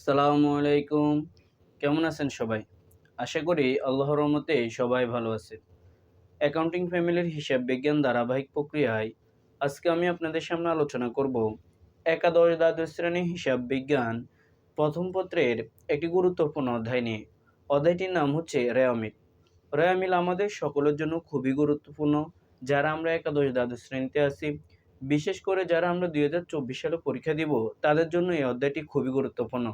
আসসালামু আলাইকুম। কেমন আছেন সবাই? আশা করি আল্লাহর রহমতে সবাই ভালো আছে। অ্যাকাউন্টিং ফ্যামিলির হিসাব বিজ্ঞান ধারাবাহিক প্রক্রিয়ায় আজকে আমি আপনাদের সামনে আলোচনা করব একাদশ দ্বাদশ শ্রেণি হিসাব বিজ্ঞান প্রথম পত্রের একটি গুরুত্বপূর্ণ অধ্যায় নিয়ে। অধ্যায়টির নাম হচ্ছে রেয়ামিল রেয়ামিল আমাদের সকলের জন্য খুবই গুরুত্বপূর্ণ। যারা আমরা একাদশ দ্বাদশ শ্রেণীতে আছি, বিশেষ করে যারা আমরা দুই হাজার চব্বিশ সালে পরীক্ষা দিব, তাদের জন্য এই অধ্যায়টি খুবই গুরুত্বপূর্ণ।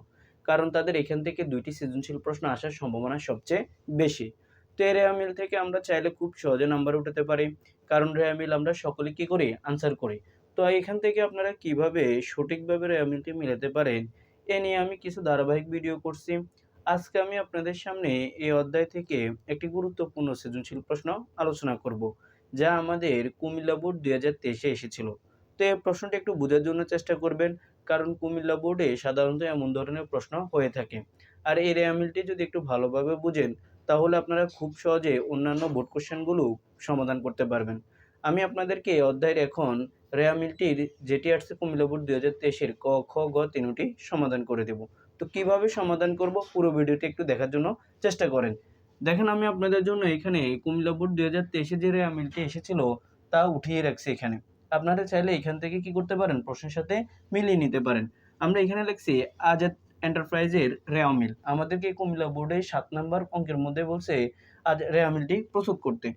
কারণ তাদের এখান থেকে দুইটি সৃজনশীল প্রশ্ন আসার সম্ভাবনা সবচেয়ে বেশি। তো এই রেয়া মিল থেকে আমরা চাইলে খুব সহজে নাম্বার উঠাতে পারি। কারণ রেয়া মিল আমরা সকলে কী করি? আনসার করি। তো এখান থেকে আপনারা কীভাবে সঠিকভাবে রেয়া মিলটি মিলাতে পারেন? এ নিয়ে আমি কিছু ধারাবাহিক ভিডিও করছি। আজকে আমি আপনাদের সামনে এই অধ্যায় থেকে একটি গুরুত্বপূর্ণ সৃজনশীল প্রশ্ন আলোচনা করব, যা আমাদের কুমিল্লা বোর্ড দুই হাজার তেইশে এসেছিল। তো এই প্রশ্নটি একটু বোঝার জন্য চেষ্টা করবেন। কারণ কুমিল্লা বোর্ডে সাধারণত এমন ধরনের প্রশ্ন হয়ে থাকে। আর এই রেয়ামিলটি যদি একটু ভালোভাবে বুঝেন, তাহলে আপনারা খুব সহজে অন্যান্য বোর্ড কোশ্চেনগুলো সমাধান করতে পারবেন। আমি আপনাদেরকে অধ্যায়ের এখন রেয়ামিলটির আসছে কুমিল্লা বোর্ড দুই হাজার তেইশের ক, খ, গ তিনটি সমাধান করে দেব। তো কীভাবে সমাধান করব পুরো ভিডিওটি একটু দেখার জন্য চেষ্টা করেন। দেখেন, আমি আপনাদের জন্য এখানে কুমিল্লা বোর্ড দুই হাজার তেইশে যে রেয়ামিলটি এসেছিল, তা উঠিয়ে রাখছি এখানে। আপনারা চাইলে এখান থেকে কি করতে পারেন? প্রশ্নের সাথে মিলিয়ে নিতে পারেন। আমরা এখানে লিখছি আজাদ এন্টারপ্রাইজের রেয়া মিল। আমাদেরকে কুমিল্লা বোর্ডে সাত নম্বর অঙ্কের মধ্যে বলছে, আজ রেয়া মিলটি প্রস্তুত করতে।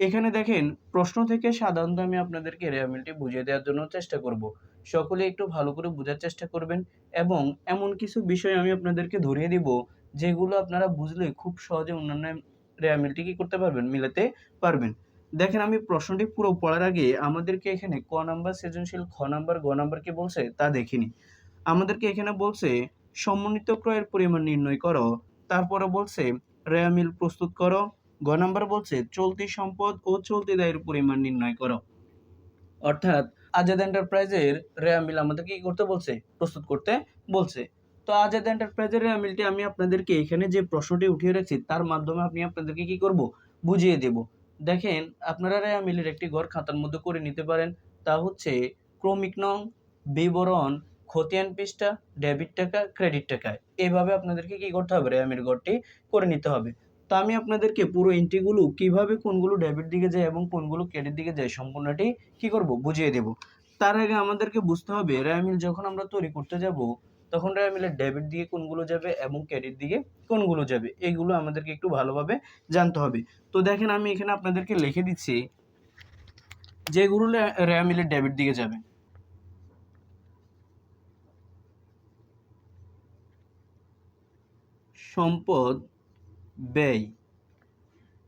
এখানে দেখেন, প্রশ্ন থেকে সাধারণত আমি আপনাদেরকে রেয়া মিলটি বুঝিয়ে দেওয়ার জন্য চেষ্টা করব। সকলে একটু ভালো করে বোঝার চেষ্টা করবেন এবং এমন কিছু বিষয় আমি আপনাদেরকে ধরিয়ে দিব, যেগুলো আপনারা বুঝলে খুব সহজে অন্যান্য রেয়া মিলটি কি করতে পারবেন? মিলাতে পারবেন। দেখেন, আমি প্রশ্নটি পুরো পড়ার আগে আমাদেরকে এখানে ক নাম্বার সৃজনশীল, খ নাম্বার, গ নাম্বার কি বলছে তা দেখিনি। আমাদেরকে এখানে বলছে, সমন্বিত ক্রয়ের পরিমাণ নির্ণয় করো, তারপরে বলছে রেয়ামিল প্রস্তুত করো, গ নাম্বার বলছে, চলতি সম্পদ ও চলতি দায়ের পরিমাণ নির্ণয় করো। অর্থাৎ, আজাদ এন্টারপ্রাইজের রেয়ামিল আমাদেরকে কি করতে বলছে? প্রস্তুত করতে বলছে। তো আজাদ এন্টারপ্রাইজের রেয়ামিলটি আমি আপনাদেরকে এখানে যে প্রশ্নটি উঠিয়ে রাখছি, তার মাধ্যমে আপনি আপনাদেরকে কি করব? বুঝিয়ে দেব। দেখেন আপনারা রেয়া মিলের একটি ঘর খাতার মধ্যে করে নিতে পারেন। তা হচ্ছে ক্রমিক নং, বিবরণ, খতিয়ান পৃষ্ঠা, ডেবিট টাকা, ক্রেডিট টাকা। এইভাবে আপনাদেরকে কি করতে হবে রেয়া মিল ঘরটি করে নিতে হবে। তো আমি আপনাদেরকে পুরো এন্ট্রিগুলো কীভাবে কোনগুলো ডেবিট দিকে যায় এবং কোনগুলো ক্রেডিট দিকে যায় সম্পূর্ণটি কি করব? বুঝিয়ে দেব। তার আগে আমাদেরকে বুঝতে হবে রেয়া মিল যখন আমরা তৈরি করতে যাব তখন রেয়া মিলের ডেবিট দিকে কোনগুলো যাবে এবং ক্রেডিট দিকে কোনগুলো যাবে এইগুলো আমাদেরকে একটু ভালোভাবে জানতে হবে। তো দেখেন আমি এখানে আপনাদেরকে লিখে দিচ্ছি যেগুলো রেয়া মিলের ডেবিট দিকে যাবে। সম্পদ, ব্যয়,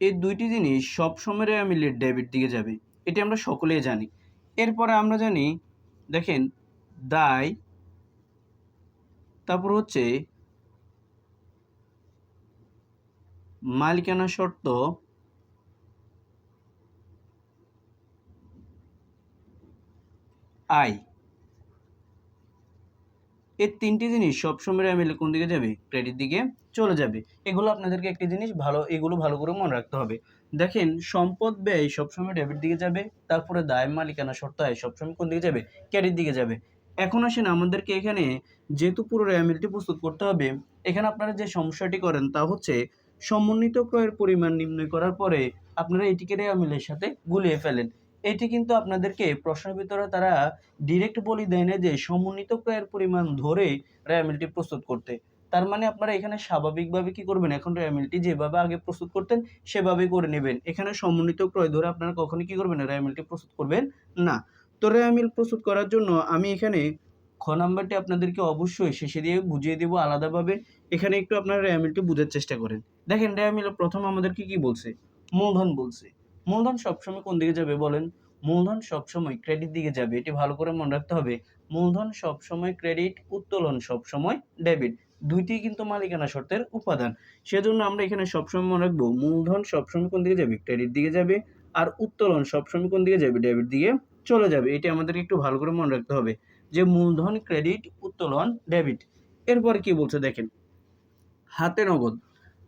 এই দুইটি জিনিস সবসময় রেয়া মিলে ডেবিট দিকে যাবে, এটি আমরা সকলেই জানি। এরপরে আমরা জানি, দেখেন, দায় তারপর হচ্ছে মালিকানা শর্ত আয় এই তিনটি জিনিস সবসময় র্যামেলে কোন দিকে যাবে? ক্রেডিট দিকে চলে যাবে। এগুলো আপনাদেরকে একটি জিনিস ভালো, এগুলো ভালো করে মনে রাখতে হবে। দেখেন, সম্পদ ব্যয় সবসময় ডেবিট দিকে যাবে, তারপরে দায় মালিকানা শর্ত আয় সবসময় কোন দিকে যাবে? ক্রেডিট দিকে যাবে। এখন আসেন আমাদেরকে এখানে যেহেতু পুরো র্যামিলটি প্রস্তুত করতে হবে, এখানে আপনারা যে সমস্যাটি করেন তা হচ্ছে সমন্বিত ক্রয়ের পরিমাণ নির্ণয় করার পরে আপনারা এটিকে র্যামিলের সাথে গুলিয়ে ফেলেন। এটি কিন্তু আপনাদেরকে প্রশ্নের ভিতরে তারা ডিরেক্ট বলি দেয় না যে সমন্বিত ক্রয়ের পরিমাণ ধরে র্যামিলটি প্রস্তুত করতে। তার মানে আপনারা এখানে স্বাভাবিকভাবে কি করবেন? এখন র্যামিলটি যেভাবে আগে প্রস্তুত করতেন সেভাবেই করে নেবেন। এখানে সমন্বিত ক্রয় ধরে আপনারা কখনোই কি করবেন? র্যামিলটি প্রস্তুত করবেন না। তো র্যামিল প্রস্তুত করার জন্য আমি এখানে খ নাম্বারটি আপনাদেরকে অবশ্যই শেষে দিয়ে বুঝিয়ে দেবো আলাদাভাবে। এখানে একটু আপনারা র্যামিলটি বোঝার চেষ্টা করেন। দেখেন র্যামিল প্রথম আমাদেরকে কি বলছে? মূলধন বলছে। মূলধন সবসময় কোন দিকে যাবে বলেন? মূলধন সবসময় ক্রেডিট দিকে যাবে। এটি ভালো করে মনে রাখতে হবে। মূলধন সবসময় ক্রেডিট উত্তোলন সবসময় ডেবিট দুইটি কিন্তু মালিকানা শর্তের উপাদান। সেজন্য আমরা এখানে সবসময় মনে রাখব, মূলধন সবসময় কোন দিকে যাবে? ক্রেডিট দিকে যাবে। আর উত্তোলন সবসময় কোন দিকে যাবে? ডেবিট দিকে চলে যাবে। এটি আমাদেরকে একটু ভালো করে মনে রাখতে হবে যে মূলধন ক্রেডিট উত্তোলন ডেবিট এরপর কি বলছে দেখেন? হাতে নগদ।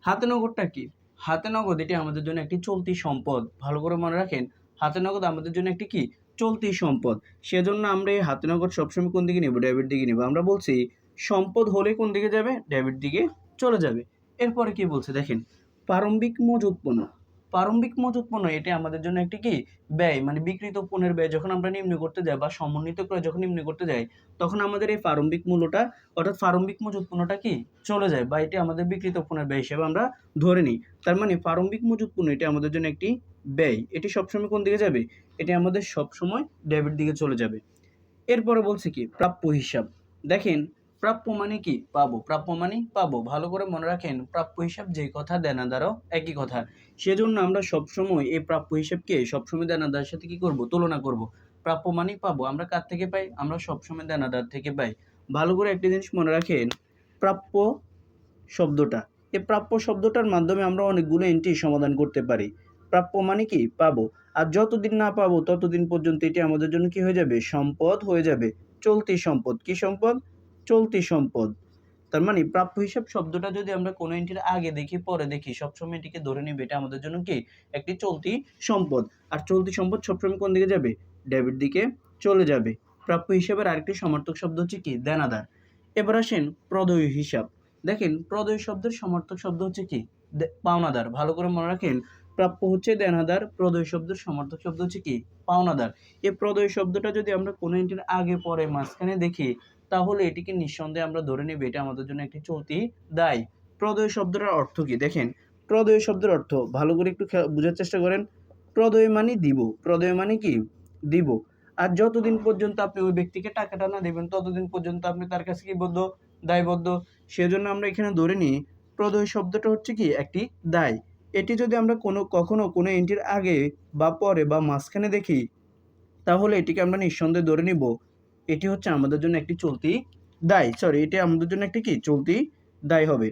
হাতে নগদটা কি? হাতে নগদ এটি আমাদের জন্য একটি চলতি সম্পদ। ভালো করে মনে রাখেন, হাতে নগদ আমাদের জন্য একটি কি? চলতি সম্পদ। সেজন্য আমরা এই হাতে নগদ সবসময় কোন দিকে নেব? ডেবিট দিকে নেব। আমরা বলছি, সম্পদ হলে কোন দিকে যাবে? ডেবিট দিকে চলে যাবে। এরপরে কি বলছে দেখেন? প্রারম্ভিক মজুত পণ্য। প্রারম্ভিক মজুত পণ্য, এটা আমাদের জন্য একটি কি? ব্যয় মানে বিক্রিত পণ্যের ব্যয়, যখন আমরা নিম্ন করতে যাই বা সমন্বিত করে যখন নিম্ন করতে যাই, তখন আমাদের এই প্রারম্ভিক মূল্যটা, অর্থাৎ প্রারম্ভিক মজুত পণ্যটা কি? চলে যায় বা এটি আমাদের বিক্রিত পণ্যের ব্যয় হিসেবে আমরা ধরে নিই। তার মানে প্রারম্ভিক মজুত পণ্য, এটি আমাদের জন্য একটি ব্যয়। এটি সবসময় কোন দিকে যাবে? এটি আমাদের সবসময় ডেবিট দিকে চলে যাবে। এরপরে বলছে কি? প্রাপ্য হিসাব। দেখেন প্রাপ্য মানে কি? পাবো। প্রাপ্য মানে পাবো। ভালো করে মনে রাখেন, প্রাপ্য হিসাব যে কথা দেনাদারও একই কথা। সেজন্য আমরা সবসময় এই প্রাপ্য হিসাবকে সবসময় দেনাদার সাথে কি করব? তুলনা করব। প্রাপ্য মানেই পাবো। আমরা কার থেকে পাই? আমরা সবসময় দেনাদার থেকে পাই। ভালো করে একটা জিনিস মনে রাখেন, প্রাপ্য শব্দটা। এই প্রাপ্য শব্দটার মাধ্যমে আমরা অনেকগুলো এন্ট্রি সমাধান করতে পারি। প্রাপ্য মানে কি? পাবো। আর যতদিন না পাবো, ততদিন পর্যন্ত এটি আমাদের জন্য কি হয়ে যাবে? সম্পদ হয়ে যাবে। চলতি সম্পদ। কি সম্পদ? চলতি সম্পদ। তার মানে প্রাপ্য হিসাব শব্দটা যদি আমরা কোনো এন্ট্রির আগে দেখি, পরে দেখি, সবসময় এটিকে ধরে নিবে, এটা আমাদের জন্য কি? একটি চলতি সম্পদ। আর চলতি সম্পদ সবসময় কোন দিকে যাবে? ডেবিট দিকে চলে যাবে। প্রাপ্য হিসাবের আরেকটি সমার্থক শব্দ হচ্ছে কি? দেনাদার। এবার আসেন প্রদয় হিসাব। দেখেন, প্রদয় শব্দের সমার্থক শব্দ হচ্ছে কি? পাওনাদার। ভালো করে মনে রাখেন, প্রাপ্য হচ্ছে দেনাদার, প্রদয় শব্দের সমার্থক শব্দ হচ্ছে কি? পাওনাদার। এই প্রদয় শব্দটা যদি আমরা কোনো এন্ট্রির আগে, পরে, মাঝখানে দেখি তাহলে এটিকে নিঃসন্দেহে আমরা ধরে নেব, এটা আমাদের জন্য একটি চলতি দায়। প্রদয় শব্দটার অর্থ কি? দেখেন, প্রদয় শব্দের অর্থ, ভালো করে একটু বোঝার চেষ্টা করেন। প্রদয় মানে দিব, প্রদয় মানে কি? দিব। আর যতদিন পর্যন্ত আপনি ওই ব্যক্তিকে টাকাটা না দেবেন, ততদিন পর্যন্ত আপনি তার কাছে কি বদ্ধ? দায়বদ্ধ। সেজন্য আমরা এখানে ধরে নিই, প্রদয় শব্দটা হচ্ছে কি? একটি দায়। এটি যদি আমরা কোনো, কখনো কোনো এন্ট্রির আগে বা পরে বা মাঝখানে দেখি, তাহলে এটিকে আমরা নিঃসন্দেহে ধরে নিব। এটি হচ্ছে আমাদের জন্য একটি চলতি দায়। সরি এটি আমাদের জন্য একটি কি? চলতি দায় হবে।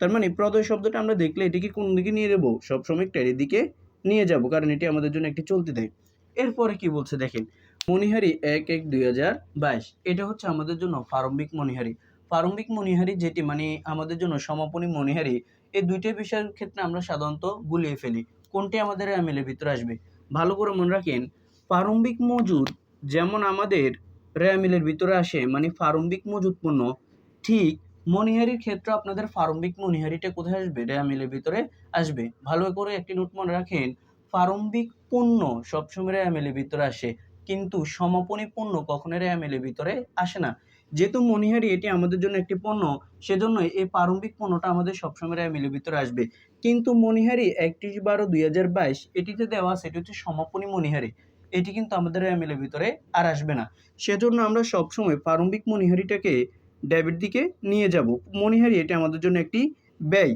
তার মানে প্রদয় শব্দটা আমরা দেখলে এটিকে কোন দিকে নিয়ে যাব সবসময় ক্যারির দিকে নিয়ে যাব, কারণ এটি আমাদের জন্য একটি চলতি দেয়। এরপরে কি বলছে দেখেন? মণিহারি এক এক দুই হাজার বাইশ। এটা হচ্ছে আমাদের জন্য প্রারম্ভিক মণিহারি। প্রারম্ভিক মণিহারি যেটি মানে আমাদের জন্য সমাপনী মণিহারি, এই দুইটা বিষয়ের ক্ষেত্রে আমরা সাধারণত গুলিয়ে ফেলি। কোনটি আমাদের এমএলএর ভিতরে আসবে? ভালো করে মনে রাখেন, প্রারম্ভিক মজুদ যেমন আমাদের রেমিলের ভিতরে আসে মানে প্রারম্ভিক মজুদ পণ্য ঠিক মনিহারির ক্ষেত্রে আপনাদের প্রারম্ভিক মনিহারিটা কোথায় আসবে? রেয়ামিলের ভিতরে আসবে। ভালো করে একটি নোট মনে রাখেন, প্রারম্ভিক পণ্য সবসময় রেয়ামিলের ভিতরে আসে, কিন্তু সমাপনী পণ্য কখনো রেয়ামিলের ভিতরে আসে না। যেহেতু মনিহারি এটি আমাদের জন্য একটি পণ্য সেজন্য এই প্রারম্ভিক পণ্যটা আমাদের সবসময় রেয়ামিলের ভিতরে আসবে। কিন্তু মনিহারি একত্রিশ বারো দুই হাজার বাইশ, এটিতে দেওয়া এটি হচ্ছে সমাপনী মনিহারি এটি কিন্তু আমাদের রেয়ামিলের ভিতরে আর আসবে না। সেজন্য আমরা সবসময় প্রারম্ভিক মনিহারিটাকে ডেবিট দিকে নিয়ে যাব। মনিহারি এটি আমাদের জন্য একটি ব্যয়।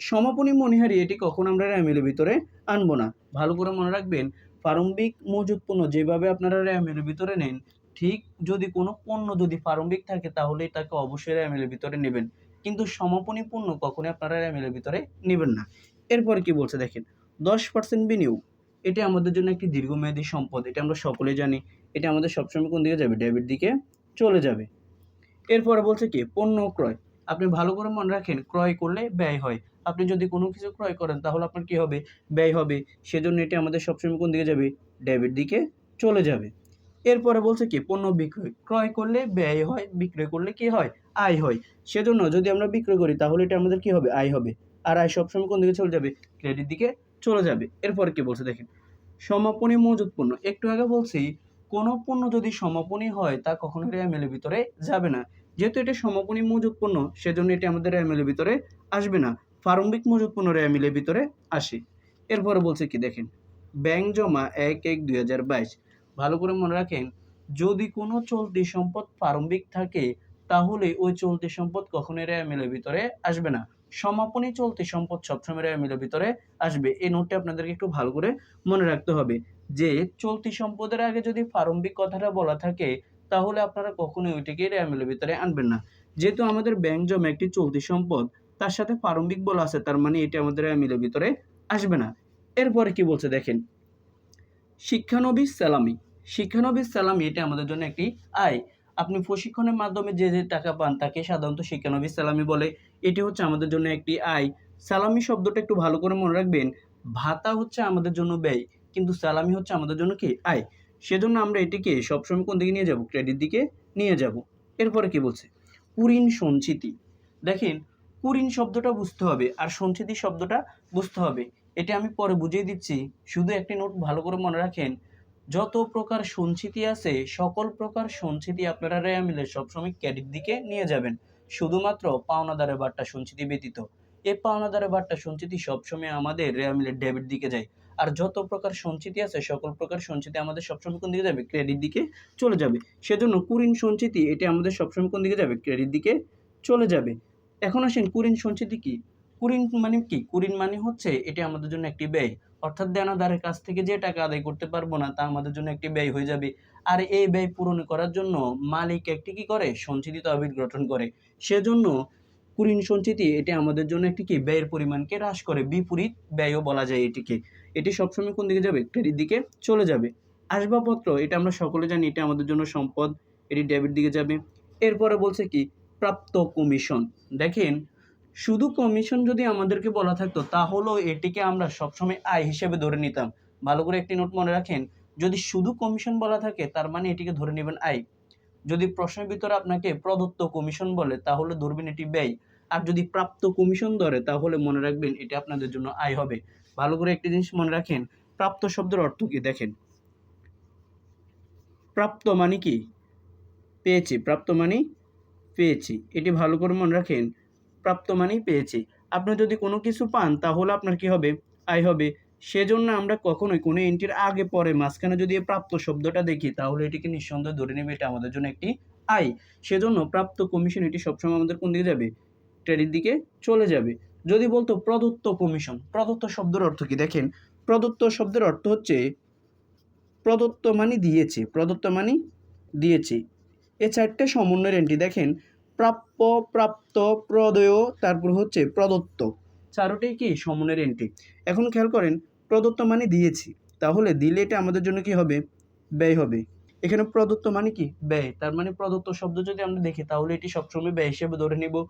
সমাপনী মনিহারি এটি কখন আমরা র্যামের ভিতরে আনব না। ভালো করে মনে রাখবেন, প্রারম্ভিক মজুত পণ্য যেভাবে আপনারা র্যামের ভিতরে নেন, ঠিক যদি কোনো পণ্য যদি প্রারম্ভিক থাকে তাহলে এটাকে অবশ্যই র্যামের ভিতরে নেবেন। কিন্তু সমাপনী পণ্য কখনোই আপনারা র্যামের ভিতরে নেবেন না। এরপর কি বলছে দেখেন, দশ পার্সেন্ট বিনিয়োগ। এটি আমাদের জন্য একটি দীর্ঘমেয়াদী সম্পদ, এটা আমরা সকলে জানি। এটা আমাদের সবসময় কোন দিকে যাবে? ডেবিট দিকে চলে যাবে। এরপরে বলছে কি, পণ্য ক্রয়। আপনি ভালো করে মনে রাখেন, ক্রয় করলে ব্যয় হয়। আপনি যদি কোনো কিছু ক্রয় করেন, তাহলে আপনার কী হবে? ব্যয় হবে। সেজন্য এটি আমাদের সবসময় কোন দিকে যাবে? ডেবিট দিকে চলে যাবে। এরপরে বলছে কি, পণ্য বিক্রয়। ক্রয় করলে ব্যয় হয়, বিক্রয় করলে কি হয়? আয় হয়। সেজন্য যদি আমরা বিক্রয় করি, তাহলে এটা আমাদের কি হবে? আয় হবে। আর আয় সবসময় কোন দিকে চলে যাবে? ক্রেডিট দিকে চলে যাবে। এরপর কি বলছে দেখেন, সমাপনী মজুত পণ্য একটু আগে বলছি, কোনো পণ্য যদি সমাপনী হয়, তা কখনোই রেয়ামেলের ভিতরে যাবে না? যেহেতু এটা সমাপনী মজুত পণ্য সেজন্য এটি আমাদের রেয়ামেলের ভিতরে আসবে না। প্রারম্ভিক মজুত পণ্য রেয়ামিলের ভিতরে আসে। এরপরে বলছে কি দেখেন, ব্যাংক জমা এক এক দুই হাজার বাইশ। ভালো করে মনে রাখেন, যদি কোনো চলতি সম্পদ প্রারম্ভিক থাকে, তাহলে ওই চলতি সম্পদ কখনোই রেয়ামিলের ভিতরে আসবে না। সমাপনী চলতি সম্পদ সবসময় রেয়ামিলের ভিতরে আসবে। এই নোটটা আপনাদেরকে একটু ভালো করে মনে রাখতে হবে যে, চলতি সম্পদের আগে যদি প্রারম্ভিক কথাটা বলা থাকে, তাহলে আপনারা কখনোই ওইটিকে রেয়ামিলের ভিতরে আনবেন না। যেহেতু আমাদের ব্যাংক জমা একটি চলতি সম্পদ, তার সাথে প্রারম্ভিক বলা আছে, তার মানে এটি আমাদের রেয়ামিলের ভিতরে আসবে না। এরপরে কি বলছে দেখেন, শিক্ষানবিশ সালামি শিক্ষানবিশ সালামি এটা আমাদের জন্য একটি আয়। আপনি প্রশিক্ষণের মাধ্যমে যে যে টাকা পান তাকে সাধারণত শিক্ষানবিশ সালামি বলে। এটি হচ্ছে আমাদের জন্য একটি আয়। সালামি শব্দটা একটু ভালো করে মনে রাখবেন। ভাতা হচ্ছে আমাদের জন্য ব্যয়, কিন্তু সালামি হচ্ছে আমাদের জন্য কি? আয়। সেজন্য আমরা এটিকে সবসময় কোন দিকে নিয়ে যাব? ক্রেডিট দিকে নিয়ে যাব। এরপরে কি বলছে? কুরিন সঞ্চিতি। দেখেন, কুরিন শব্দটা বুঝতে হবে আর সঞ্চিতি শব্দটা বুঝতে হবে। এটা আমি পরে বুঝিয়ে দিচ্ছি। শুধু একটি নোট ভালো করে মনে রাখেন। যত প্রকার সঞ্চিতি আছে, সকল প্রকার সঞ্চিতি আপনারা রেয়া মিলে সবসময় ক্রেডিট দিকে নিয়ে যাবেন। শুধুমাত্র পাওনাদারের বার্তা সঞ্চিতি ব্যতীত। এই পাওনাদারের বার্তা সঞ্চিতি সবসময় আমাদের রেয়া মিলের ডেবিট দিকে যায়। আর যত প্রকার সঞ্চিতি আছে, সকল প্রকার সঞ্চিতি আমাদের সবসময় কোন দিকে যাবে? ক্রেডিট দিকে চলে যাবে। সেজন্য কুরিন সঞ্চিতি, এটা আমাদের সবসময় কোন দিকে যাবে? ক্রেডিট দিকে চলে যাবে। এখন আসেন কুরিন সঞ্চিতি কি? কুরিন মানে কি? কুরিন মানে হচ্ছে এটা আমাদের জন্য একটি ব্যয়। অর্থাৎ দেনাদারের কাছ থেকে যে টাকা আদায় করতে পারব না, তা আমাদের জন্য একটি ব্যয় হয়ে যাবে। আর এই ব্যয় পূরণ করার জন্য মালিক একটি কি করে? সঞ্চিতি তহবিল গঠন করে। সেজন্য কুরিন সঞ্চিতি এটি আমাদের জন্য একটি কি? ব্যয়ের পরিমাণকে হ্রাস করে। বিপরীত ব্যয়ও বলা যায় এটিকে। এটি সবসময় কোন দিকে যাবে? ক্রেডিট দিকে চলে যাবে। আসবাবপত্র, এটা আমরা সকলে জানি, এটা আমাদের জন্য সম্পদ। এটি ডেবিট দিকে যাবে। এরপরে বলছে কি? প্রাপ্ত কমিশন। দেখেন শুধু কমিশন যদি আমাদেরকে বলা থাকতো, তাহলেও এটিকে আমরা সবসময় আয় হিসেবে ধরে নিতাম। ভালো করে একটি নোট মনে রাখেন, যদি শুধু কমিশন বলা থাকে, তার মানে এটিকে ধরে নেবেন আয়। যদি প্রশ্নের ভিতরে আপনাকে প্রদত্ত কমিশন বলে, তাহলে ধরবেন এটি ব্যয়। আর যদি প্রাপ্ত কমিশন ধরে, তাহলে মনে রাখবেন এটি আপনাদের জন্য আয় হবে। ভালো করে একটি জিনিস মনে রাখেন, প্রাপ্ত শব্দের অর্থ কি দেখেন? প্রাপ্ত মানে কি? পেয়েছি, প্রাপ্ত মানে পেয়েছি। এটি ভালো করে মনে রাখেন প্রাপ্ত মানেই পেয়েছি। আপনি যদি কোনো কিছু পান, তাহলে আপনার কি হবে? আয় হবে। সেজন্য আমরা কখনোই কোনো এন্ট্রির আগে, পরে, মাঝখানে যদি প্রাপ্ত শব্দটা দেখি, তাহলে এটিকে নিঃসন্দেহে ধরে নেবে, এটা আমাদের জন্য একটি আয়। সেজন্য প্রাপ্ত কমিশন এটি সবসময় আমাদের কোন দিকে যাবে? ক্রেডিট দিকে চলে যাবে। যদি বলতো প্রদত্ত কমিশন প্রদত্ত শব্দের অর্থ কি? দেখেন, প্রদত্ত শব্দের অর্থ হচ্ছে প্রদত্ত মানে দিয়েছে, প্রদত্ত মানে দিয়েছে। এ চারটে সমন্বয়ের এন্ট্রি দেখেন প্রাপ্য, প্রাপ্ত, প্রদয়, তারপর হচ্ছে প্রদত্ত। চারোটাই কি? সমনের এন্ট্রি এখন খেয়াল করেন, প্রদত্ত মানে দিয়েছি। তাহলে দিলে এটা আমাদের জন্য কি হবে? ব্যয় হবে। এখানে প্রদত্ত মানে কি? ব্যয়। তার মানে প্রদত্ত শব্দ যদি আমরা দেখি, তাহলে এটি সবসময় ব্যয় হিসেবে ধরে নিব।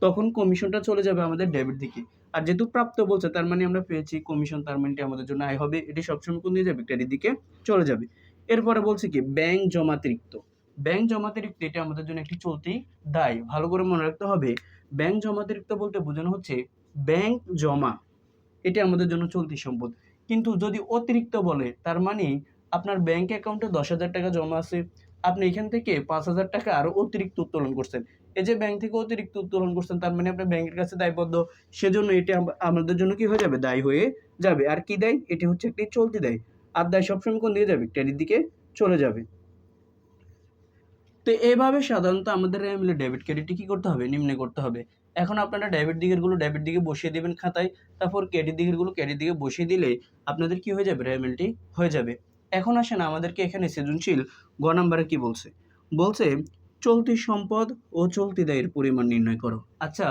তখন কমিশনটা চলে যাবে আমাদের ডেবিট দিকে। আর যেহেতু প্রাপ্ত বলছে, তার মানে আমরা পেয়েছি কমিশন, তার মানে আমাদের জন্য আয় হবে। এটি সবসময় কোন দিকে যাবে? ক্রেডিট দিকে চলে যাবে। এরপরে বলছে কি? ব্যাংক জমাতিরিক্ত ব্যাংক জমাতিরিক্ত, এটা আমাদের জন্য একটি চলতি দায়। ভালো করে মনে রাখতে হবে, ব্যাংক জমাতিরিক্ত বলতে বোঝানো হচ্ছে ব্যাংক জমা। এটা আমাদের জন্য চলতি সম্পদ। কিন্তু যদি অতিরিক্ত বলে, তার মানে আপনার ব্যাংক অ্যাকাউন্টে দশ হাজার টাকা জমা আছে, আপনি এখান থেকে পাঁচ হাজার টাকা আরও অতিরিক্ত উত্তোলন করছেন। এই যে ব্যাংক থেকে অতিরিক্ত উত্তোলন করছেন, তার মানে আপনার ব্যাংকের কাছে দায়বদ্ধ, সেজন্য এটি আমাদের জন্য কি হয়ে যাবে? দায়ী হয়ে যাবে। আর কি দেয়? এটি হচ্ছে একটি চলতি দায়। আর দায় সবসময় কোন দিকে যাবে? ক্রেডিট দিকে চলে যাবে। তো এভাবে সাধারণত আমাদের মিলে ডেবিট ক্রেডিটটি কী করতে হবে? নিম্নে করতে হবে। এখন আপনারা ডেবিট দিকেরগুলো ডেবিট দিকে বসিয়ে দেবেন খাতায়, তারপর ক্রেডিট দিকেরগুলো ক্রেডিট দিকে বসিয়ে দিলে আপনাদের কি হয়ে যাবে? রেমিলটি হয়ে যাবে। এখন আসেন আমাদেরকে এখানে সৃজনশীল গ নাম্বারে কি বলছে? বলছে, চলতি সম্পদ ও চলতি দায়ের পরিমাণ নির্ণয় করো। আচ্ছা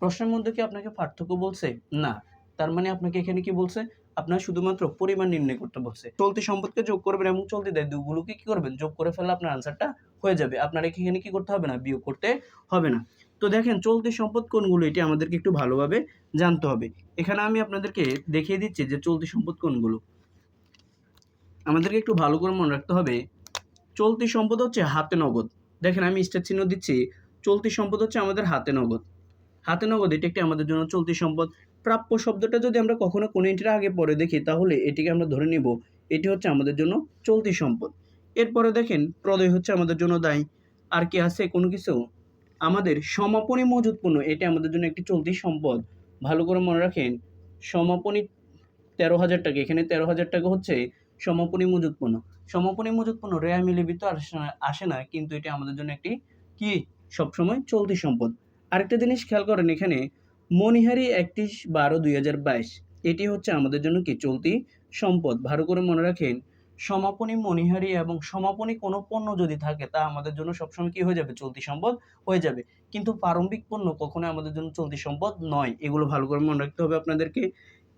প্রশ্নের মধ্যে কি আপনাকে পার্থক্য বলছে? না। তার মানে আপনাকে এখানে কি বলছে? আপনার শুধুমাত্র পরিমাণ নির্ণয় করতে বলছে। চলতি সম্পদকে যোগ করবেন এবং চলতি দায় দুগুলোকে কি করবেন? যোগ করে ফেললে আপনার আনসারটা হয়ে যাবে। আপনার এখানে কি করতে হবে না? বিয়োগ করতে হবে না। তো দেখেন, চলতি সম্পদ কোনগুলো এটি আমাদেরকে একটু ভালোভাবে জানতে হবে। এখানে আমি আপনাদেরকে দেখিয়ে দিচ্ছি যে চলতি সম্পদ কোনগুলো। আমাদেরকে একটু ভালো করে মনে রাখতে হবে। চলতি সম্পদ হচ্ছে হাতে নগদ। দেখেন, আমি স্টার চিহ্ন দিচ্ছি। চলতি সম্পদ হচ্ছে আমাদের হাতে নগদ। হাতে নগদ এটি একটি আমাদের জন্য চলতি সম্পদ। প্রাপ্য শব্দটা যদি আমরা কখনো কোনো এন্ট্রির আগে পরে দেখি, তাহলে এটিকে আমরা ধরে নিব। এটি হচ্ছে আমাদের জন্য চলতি সম্পদ। এরপরে দেখেন প্রদয় হচ্ছে আমাদের জন্য দায়ী। আর কি আছে? কোনো কিছু? আমাদের সমাপনী মজুত পণ্য এটা আমাদের জন্য একটি চলতি সম্পদ। ভালো করে মনে রাখেন, সমাপনী তেরো হাজার টাকা। এখানে তেরো হাজার টাকা হচ্ছে সমাপনী মজুত পণ্য সমাপনী মজুত পণ্য রেয়া মিলিবিত আসে না, কিন্তু এটা আমাদের জন্য একটি কি? সবসময় চলতি সম্পদ। আরেকটা জিনিস খেয়াল করেন এখানে, মনিহারি একত্রিশ বারো দুই হাজার বাইশ। এটি হচ্ছে আমাদের জন্য কি? চলতি সম্পদ। ভালো করে মনে রাখেন সমাপনী মনিহারি এবং সমাপনী কোনো পণ্য যদি থাকে, তা আমাদের জন্য সবসময় কি হয়ে যাবে? চলতি সম্পদ হয়ে যাবে। কিন্তু প্রারম্ভিক পণ্য কখনোই আমাদের জন্য চলতি সম্পদ নয়। এগুলো ভালো করে মনে রাখতে হবে আপনাদেরকে।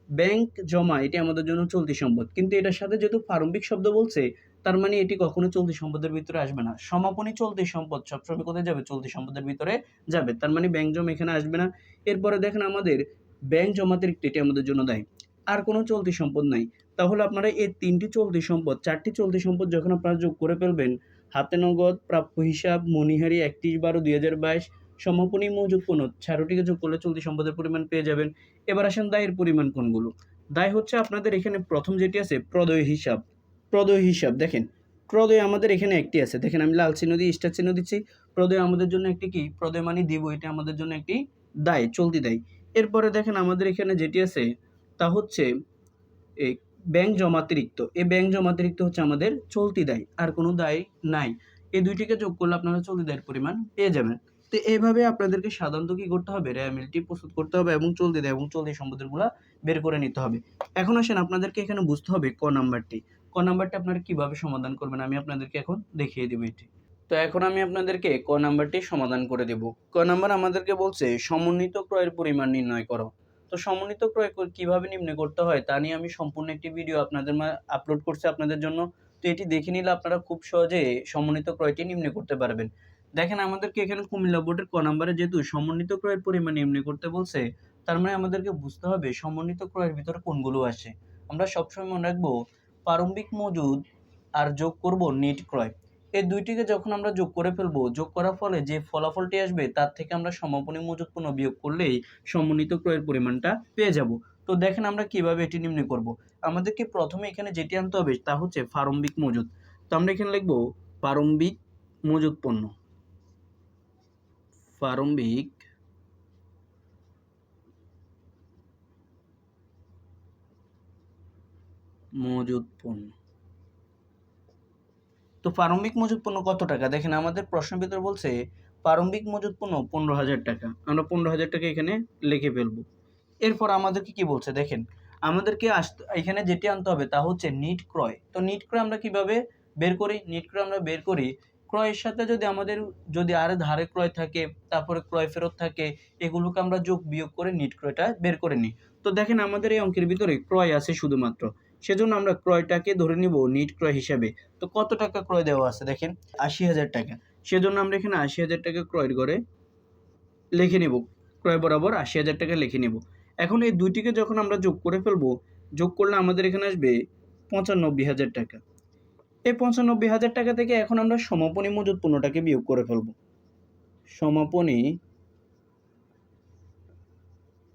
ব্যাংক জমা, এটি আমাদের জন্য চলতি সম্পদ। কিন্তু এটার সাথে যেহেতু প্রারম্ভিক শব্দ বলছে, তার মানে এটি কখনো চলতি সম্পদের ভিতরে আসবে না। সমাপনী চলতি সম্পদ সবসময় কোথায় যাবে? চলতি সম্পদের ভিতরে যাবে। তার মানে ব্যাংক জমা এখানে আসবে না। এরপরে দেখেন আমাদের ব্যাংক জমাতিরিক্ত এটি আমাদের জন্য দায়ী। আর কোনো চলতি সম্পদ নাই। তাহলে আপনারা এই তিনটি চলতি সম্পদ, চারটি চলতি সম্পদ যখন আপনারা যোগ করে ফেলবেন, হাতে নগদ, প্রাপ্য হিসাব, মনিহারি একত্রিশ বারো দুই হাজার বাইশ, সমাপনী মজুদ পণ্য ছাড়টিকে যোগ করলে চলতি সম্পদের পরিমাণ পেয়ে যাবেন। এবার আসেন দায়ের পরিমাণ কোনগুলো দায় হচ্ছে আপনাদের এখানে প্রথম যেটি আছে, প্রদয় হিসাব। প্রদয় হিসাব, দেখেন। প্রদয় আমাদের এখানে একটি আছে। দেখেন, আমি লাল চিহ্ন দিয়ে স্টার চিহ্ন দিচ্ছি। প্রদয় আমাদের জন্য একটি কি? প্রদয় মানে দিব, এটা আমাদের জন্য একটি দায়, চলতি দায়। এরপরে দেখেন আমাদের এখানে যেটি আছে, তা হচ্ছে এই ব্যাংক জমাতিরিক্ত। এই ব্যাংক জমাতিরিক্ত হচ্ছে আমাদের চলতি দায়, আর কোনো দায় নাই। এই দুইটিকে যোগ করলে আপনারা চলতি দায়ের পরিমাণ পেয়ে যাবেন। তো এইভাবে আপনাদেরকে সাধারণত কি করতে হবে? রেয়ামিলটি প্রস্তুত করতে হবে এবং চলতি দেয় এবং চলতি সম্পদেরগুলো বের করে নিতে হবে। এখন আসেন আপনাদেরকে এখানে বুঝতে হবে ক নাম্বারটি। ক নাম্বারটি আপনারা কীভাবে সমাধান করবেন? আমি আপনাদেরকে এখন দেখিয়ে দেবো এটি। তো এখন আমি আপনাদেরকে ক নাম্বারটি সমাধান করে দেব। ক নাম্বার আমাদেরকে বলছে, সমন্বিত ক্রয়ের পরিমাণ নির্ণয় করো। সমন্বিত ক্রয় কর- কীভাবে নির্ণয় করতে হয় তা নিয়ে আমি সম্পূর্ণ একটি ভিডিও আপনাদের আপলোড করছি আপনাদের জন্য। তো এটি দেখে নিলে আপনারা খুব সহজে সমন্বিত ক্রয়টি নির্ণয় করতে পারবেন। দেখেন আমাদেরকে এখানে কুমিল্লা বোর্ডের ক নাম্বারে যেহেতু সমন্বিত ক্রয়ের পরিমাণ নির্ণয় করতে বলছে, তার মানে আমাদেরকে বুঝতে হবে সমন্বিত ক্রয়ের ভিতরে কোনগুলো আসে আমরা সবসময় মনে রাখব, প্রারম্ভিক মজুদ আর যোগ করব নেট ক্রয়। এই দুইটিকে যখন আমরা যোগ করে ফেলব, যোগ করার ফলে যে ফলাফলটি আসবে, তার থেকে আমরা সমাপনী মজুদ পণ্য বিয়োগ করলেই সমন্বিত ক্রয়ের পরিমাণটা পেয়ে যাব। তো দেখেন আমরা কীভাবে এটি নির্ণয় করব। আমাদেরকে প্রথমে এখানে যেটি আনতে হবে, তা হচ্ছে প্রারম্ভিক মজুদ তো আমরা এখানে লিখব প্রারম্ভিক মজুদ পণ্য প্রারম্ভিক মজুদ পণ্য তো প্রারম্ভিক মজুদ পণ্য কত টাকা? দেখেন, আমাদের প্রশ্নের ভিতরে বলছে প্রারম্ভিক মজুদ পণ্য পনেরো হাজার টাকা। আমরা পনেরো হাজার টাকা এখানে লিখে ফেলব। এরপর আমাদেরকে কি বলছে? দেখেন, আমাদেরকে আসতে, এখানে যেটি আনতে হবে তা হচ্ছে নিট ক্রয়। তো নিট ক্রয় আমরা কীভাবে বের করি? নিট ক্রয় আমরা বের করি ক্রয়ের সাথে যদি আমাদের, যদি আর ধারে ক্রয় থাকে, তারপরে ক্রয় ফেরত থাকে, এগুলোকে আমরা যোগ বিয়োগ করে নিট ক্রয়টা বের করে নিই। তো দেখেন, আমাদের এই অঙ্কের ভিতরে ক্রয় আছে শুধুমাত্র। সেজন্য আমরা ক্রয়টাকে ধরে নিব নিট ক্রয় হিসাবে। তো কত টাকা ক্রয় দেওয়া আছে দেখেন? আশি হাজার টাকা। সেজন্য আমরা এখানে আশি হাজার টাকা ক্রয়ের করে লিখে নিব। ক্রয় বরাবর আশি হাজার টাকা লিখে নিব। এখন এই দুইটিকে যখন আমরা যোগ করে ফেলব, যোগ করলে আমাদের এখানে আসবে পঁচানব্বই হাজার টাকা। এই পঁচানব্বই হাজার টাকা থেকে এখন আমরা সমাপনী মজুদ পণ্যটাকে বিয়োগ করে ফেলব। সমাপনী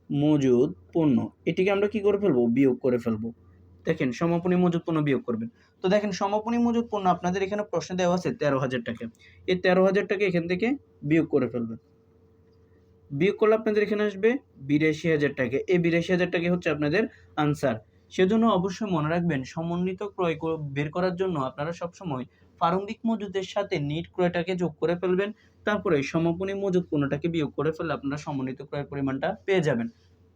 মজুদ পণ্য, এটিকে আমরা কি করে ফেলব? বিয়োগ করে ফেলব। দেখেন সমাপনী মজুদ পণ্য বিয়োগ করবেন। তো দেখেন সমাপনী মজুদ পণ্য আপনাদের এখানে প্রশ্নে দেওয়া আছে তেরো হাজার টাকা। এই তেরো হাজার টাকা এখান থেকে বিয়োগ করে ফেলবেন। বিয়োগ করলে আপনাদের এখানে আসবে বিরাশি হাজার টাকা। এই বিরাশি হাজার টাকা হচ্ছে আপনাদের আনসার সেজন্য অবশ্যই মনে রাখবেন, সমন্বিত ক্রয় বের করার জন্য আপনারা সবসময় প্রারম্ভিক মজুদের সাথে নিট ক্রয়টাকে যোগ করে ফেলবেন। তারপরে সমাপনী মজুদ পণ্যটাকে বিয়োগ করে ফেললে আপনারা সমন্বিত ক্রয়ের পরিমাণটা পেয়ে যাবেন।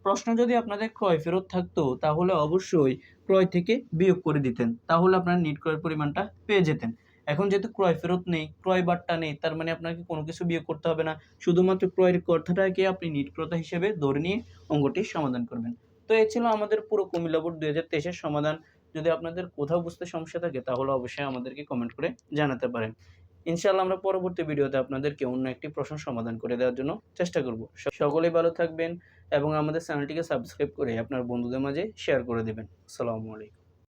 প্রশ্ন যদি আপনাদের ক্রয় ফেরত থাকতো, তাহলে অবশ্যই ক্রয় থেকে বিয়োগ করে দিতেন। তাহলে আপনারা নিট ক্রয়ের পরিমাণটা পেয়ে যেতেন। এখন যেহেতু ক্রয় ফেরত নেই, ক্রয় বার্তা নেই, তার মানে আপনাকে কোনো কিছু বিয়োগ করতে হবে না। শুধুমাত্র ক্রয়ের কথাটাকে আপনি নিট ক্রতা হিসেবে ধরে নিয়ে অঙ্গটি সমাধান করবেন। তো এ ছিল আমাদের পুরো কুমিল্লা বোর্ড দুই হাজার সমাধান। যদি আপনাদের কোথাও বুঝতে সমস্যা থাকে, তাহলে অবশ্যই আমাদেরকে কমেন্ট করে জানাতে পারেন। ইনশাআল্লাহ আমরা পরবর্তী ভিডিওতে আপনাদেরকে অন্য একটি প্রশ্ন সমাধান করে দেওয়ার জন্য চেষ্টা করব। সকলেই ভালো থাকবেন। এবং আমাদের চ্যানেলটিকে সাবস্ক্রাইব করে আপনার বন্ধুদের মাঝে শেয়ার করে দেবেন। আসসালামু আলাইকুম।